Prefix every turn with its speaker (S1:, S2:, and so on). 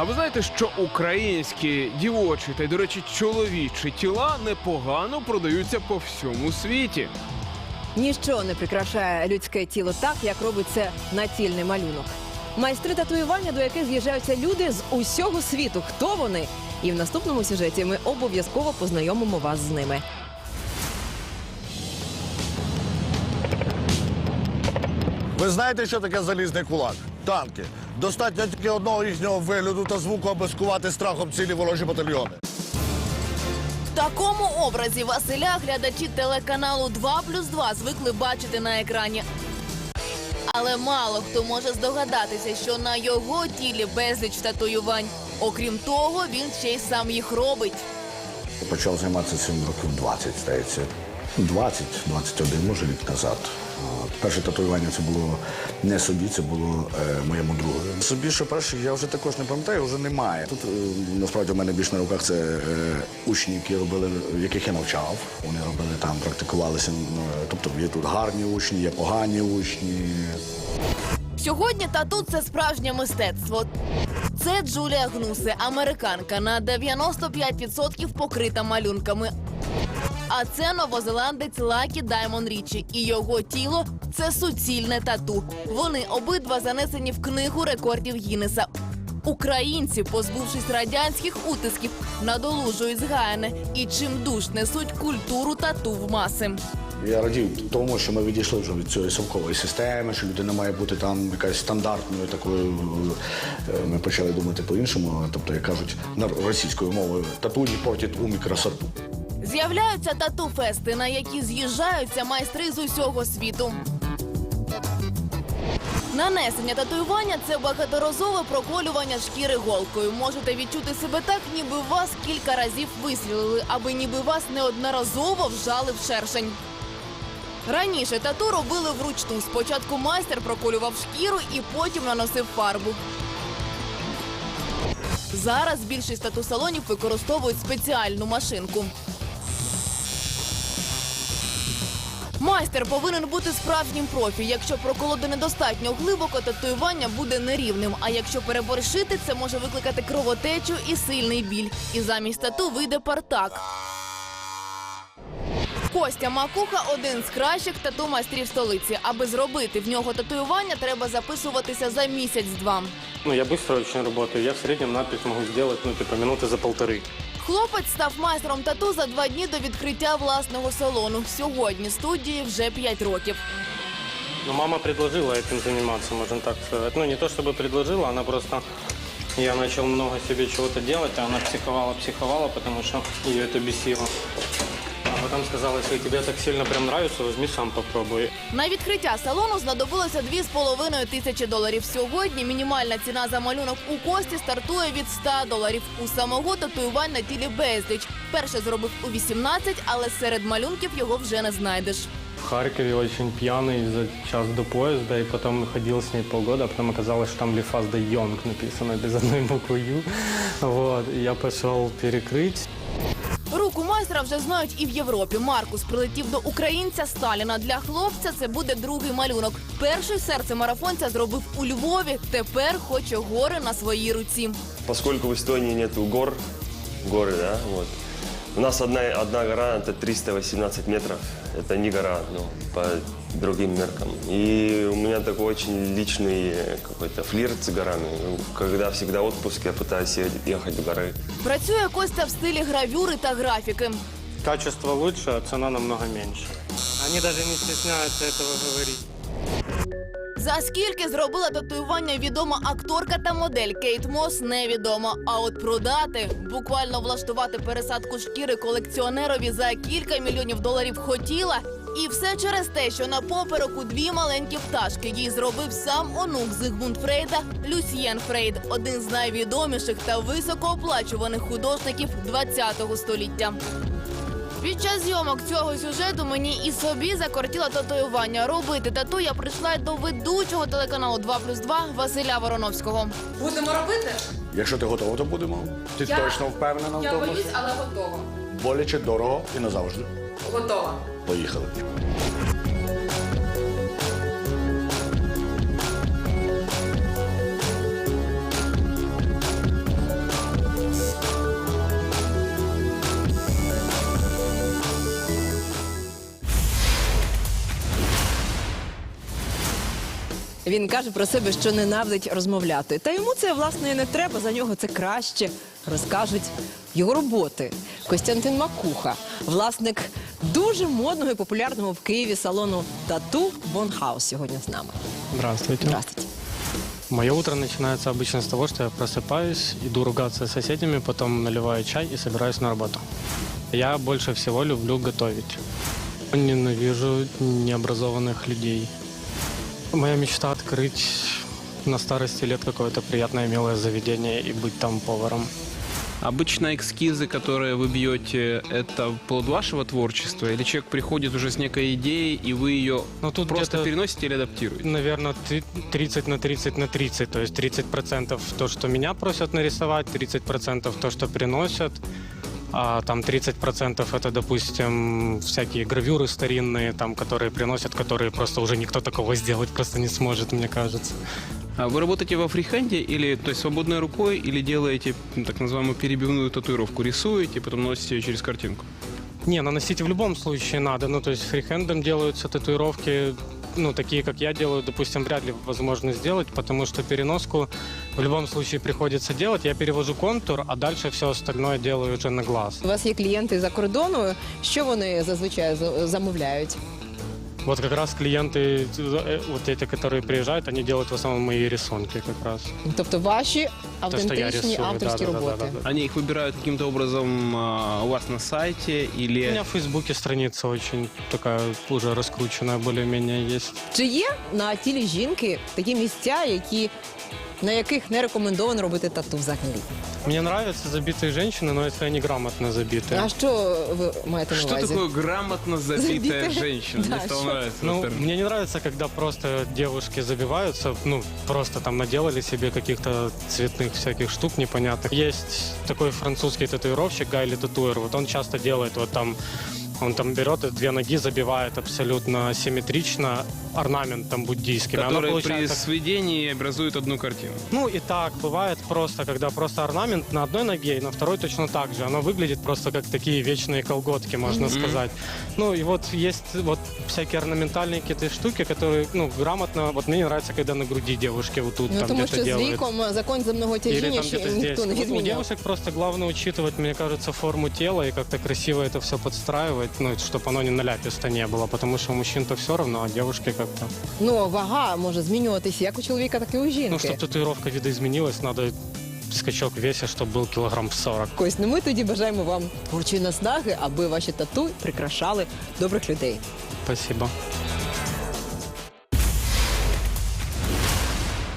S1: А ви знаєте, що українські дівочі та й, до речі, чоловічі тіла непогано продаються по всьому світі.
S2: Ніщо не прикрашає людське тіло так, як робить це натільний малюнок. Майстри татуювання, до яких з'їжджаються люди з усього світу. Хто вони? І в наступному сюжеті ми обов'язково познайомимо вас з ними.
S3: Ви знаєте, що таке залізний кулак? Танки. Достатньо тільки одного їхнього вигляду та звуку, аби скувати страхом цілі ворожі батальйони.
S4: В такому образі Василя глядачі телеканалу 2 плюс 2 звикли бачити на екрані. Але мало хто може здогадатися, що на його тілі безліч татуювань. Окрім того, він ще й сам їх робить.
S3: Почав займатися цим років 20, здається. 20, 21, може рік назад. Перше татуювання це було не собі, це було е, моєму другу. Собі, що перше, я вже також не пам'ятаю, вже немає. Тут е, насправді в мене більш на руках це е, учні, які робили, в яких я навчав. Вони робили там, практикувалися. ну, Тобто є тут гарні учні, є погані учні.
S4: Сьогодні тату це справжнє мистецтво. Це Джулія Гнусе, американка на 95% покрита малюнками. А це новозеландець Лакі Даймон Річі. І його тіло це суцільне тату. Вони обидва занесені в книгу рекордів Гіннеса. Українці, позбувшись радянських утисків, надолужують згаяне і чим душ несуть культуру тату в маси.
S3: Я радів тому, що ми відійшли вже від цієї совкової системи, що людина має бути там якась стандартною такою. е, Ми почали думати по-іншому. Тобто, як кажуть, російською мовою тату не і красоту.
S4: З'являються тату-фести, на які з'їжджаються майстри з усього світу. Нанесення татуювання це багаторазове проколювання шкіри голкою. Можете відчути себе так, ніби вас кілька разів вистрілили, аби ніби вас неодноразово вжали в шершень. Раніше тату робили вручну. Спочатку майстер проколював шкіру і потім наносив фарбу. Зараз більшість тату-салонів використовують спеціальну машинку. Майстер повинен бути справжнім профі. Якщо проколоти недостатньо глибоко, татуювання буде нерівним. А якщо переборщити, це може викликати кровотечу і сильний біль. І замість тату вийде партак. Костя Макуха один з кращих тату майстрів столиці. Аби зробити в нього татуювання, треба записуватися за місяць-два.
S5: Ну, я быстро очень работаю. Я в среднем надпись могу сделать, ну, типа, минуты за полторы.
S4: Хлопець став майстром тату за два дні до відкриття власного салону. Сьогодні студії вже 5 років.
S5: Но мама предложила этим заниматься, можно так сказать. Ну, не то чтобы предложила, она просто... Я начал много себе чего-то делать, а она психовала, психовала, потому что ее это бесило. А потом сказала, если тебе так сильно прям нравится, возьми сам попробуй.
S4: На відкриття салону знадобилося 2,5 тисячі доларів. Сьогодні мінімальна ціна за малюнок у Кості стартує від 100 доларів. У самого татуювань на тілі безліч. Перше зробив у 18, але серед малюнків його вже не знайдеш.
S5: В Харькове очень пьяный за час до поезда, и потом ходил с ней полгода, а потом оказалось, что там Лифас де Йонг написано без одной буквы Ю. Вот, и я пошел перекрыть.
S4: Руку майстра вже знають і в Європі. Маркус прилетів до українця Сталіна. Для хлопця це буде другий малюнок. Перший серце марафонця зробив у Львові. Тепер хоче гори на своїй руці.
S6: Поскольку в Естонії нету гор, гори, да, вот. У нас одна, одна гора, это 318 метров. Это не гора, ну, по другим меркам. И у меня такой очень личный э, какой-то флирт с горами. Когда всегда отпуск, я пытаюсь е- ехать в горы.
S4: Працює Костя в стилі гравюри та графіки.
S5: Качество лучше, а цена намного меньше. Они даже не стесняются этого говорить.
S4: За скільки зробила татуювання відома акторка та модель Кейт Мос невідомо. А от продати, буквально влаштувати пересадку шкіри колекціонерові за кілька мільйонів доларів хотіла. І все через те, що на попереку дві маленькі пташки їй зробив сам онук Зигмунд Фрейда Люсьєн Фрейд, один з найвідоміших та високооплачуваних художників ХХ століття. Під час зйомок цього сюжету мені і собі закортіло татуювання. Робити тату я прийшла до ведучого телеканалу 2 плюс 2 Василя Вороновського.
S7: Будемо робити?
S3: Якщо ти готова, то будемо. Ти
S7: Я-
S3: точно впевнена в
S7: Я
S3: тому?
S7: боюсь, але готова.
S3: Боляче, дорого і назавжди.
S7: Готова.
S3: Поїхали.
S2: Він каже про себе, що ненавидить розмовляти. Та йому це власне і не треба. За нього це краще розкажуть його роботи. Костянтин Макуха, власник дуже модного і популярного в Києві салону Тату Бонхаус сьогодні з нами.
S8: Здравствуйте.
S2: Здравствуйте.
S8: Мое утро начинается обычно с того, что я просыпаюсь, иду ругаться с соседями, потом наливаю чай и собираюсь на работу. Я больше всего люблю готовить. Ненавижу необразованных людей. Моя мечта открыть на старости лет какое-то приятное милое заведение и быть там поваром.
S1: Обычно эскизы, которые вы бьете, это плод вашего творчества? Или человек приходит уже с некой идеей, и вы ее
S8: Ну, тут
S1: просто переносите или адаптируете?
S8: Наверное, 30 на 30 на 30. То есть 30% то, что меня просят нарисовать, 30% то, что приносят. А там 30% это, допустим, всякие гравюры старинные, там, которые приносят, которые просто уже никто такого сделать просто не сможет, мне кажется.
S1: А вы работаете во фрихенде или то есть свободной рукой, или делаете м, так называемую перебивную татуировку? Рисуете, потом носите ее через картинку?
S8: Не, наносить в любом случае надо. Ну, то есть фрихендом делаются татуировки, ну, такие, как я делаю, допустим, вряд ли возможно сделать, потому что переноску в любом случае приходится делать. Я перевожу контур, а дальше все остальное делаю уже на глаз.
S2: У вас є клієнти за кордону. Що вони зазвичай за- замовляють?
S8: Вот как раз клиенты, э, вот эти, которые приезжают, они делают в основном мои рисунки как раз.
S2: Тобто ваші
S8: То, что я
S2: автентичні
S8: рисую,
S2: авторські
S8: да-да-да-да-да.
S2: роботи.
S1: Они их выбирают каким-то образом а, у вас на сайте
S8: У
S1: или...
S8: меня в Фейсбуке страница очень такая уже раскрученная более-менее есть.
S2: Чи є на тілі жінки такі місця, які на яких не рекомендовано робити тату взагалі?
S8: Мне нравятся забитые женщины, но если они грамотно забиты.
S2: А що ви маєте на
S1: Что
S2: увазі?
S1: такое грамотно забитая
S2: Забитая?
S1: женщина?
S2: Да,
S1: Мне стало
S2: что?
S1: нравиться.
S8: Ну,
S1: этот термин.
S8: мне не нравится, когда просто девушки забиваются, ну, просто там наделали себе каких-то цветных всяких штук непонятных. Есть такой французский татуировщик Гайли Татуэр, вот он часто делает вот там он там берет и две ноги, забивает абсолютно симметрично орнаментом буддийским. И оно
S1: Который при
S8: получается
S1: сведении образует одну картину.
S8: Ну и так бывает просто, когда просто орнамент на одной ноге и на второй точно так же. Оно выглядит просто как такие вечные колготки, можно сказать. Ну и вот есть вот всякие орнаментальные какие-то штуки, которые, ну, грамотно, вот мне не нравится, когда на груди девушки вот тут
S2: Ну
S8: там
S2: тому
S8: где-то
S2: що з
S8: делают.
S2: віком закон земного
S8: Или
S2: тяжіння
S8: там
S2: ще
S8: где-то здесь.
S2: ніхто не
S8: Вот у
S2: відміняв.
S8: девушек просто главное учитывать, мне кажется, форму тела и как-то красиво это все подстраивать, ну, чтобы оно не наляписто не было, потому что у мужчин-то все равно, а девушки как-то...
S2: Ну вага може змінюватися як у чоловіка, так і у
S8: Ну,
S2: жінки.
S8: чтобы татуировка видоизменилась, надо скачок в весе, чтобы был килограмм 40.
S2: Ось, ну ми тоді бажаємо вам творчої наснаги, аби ваші тату прикрашали добрих людей.
S8: Спасибо.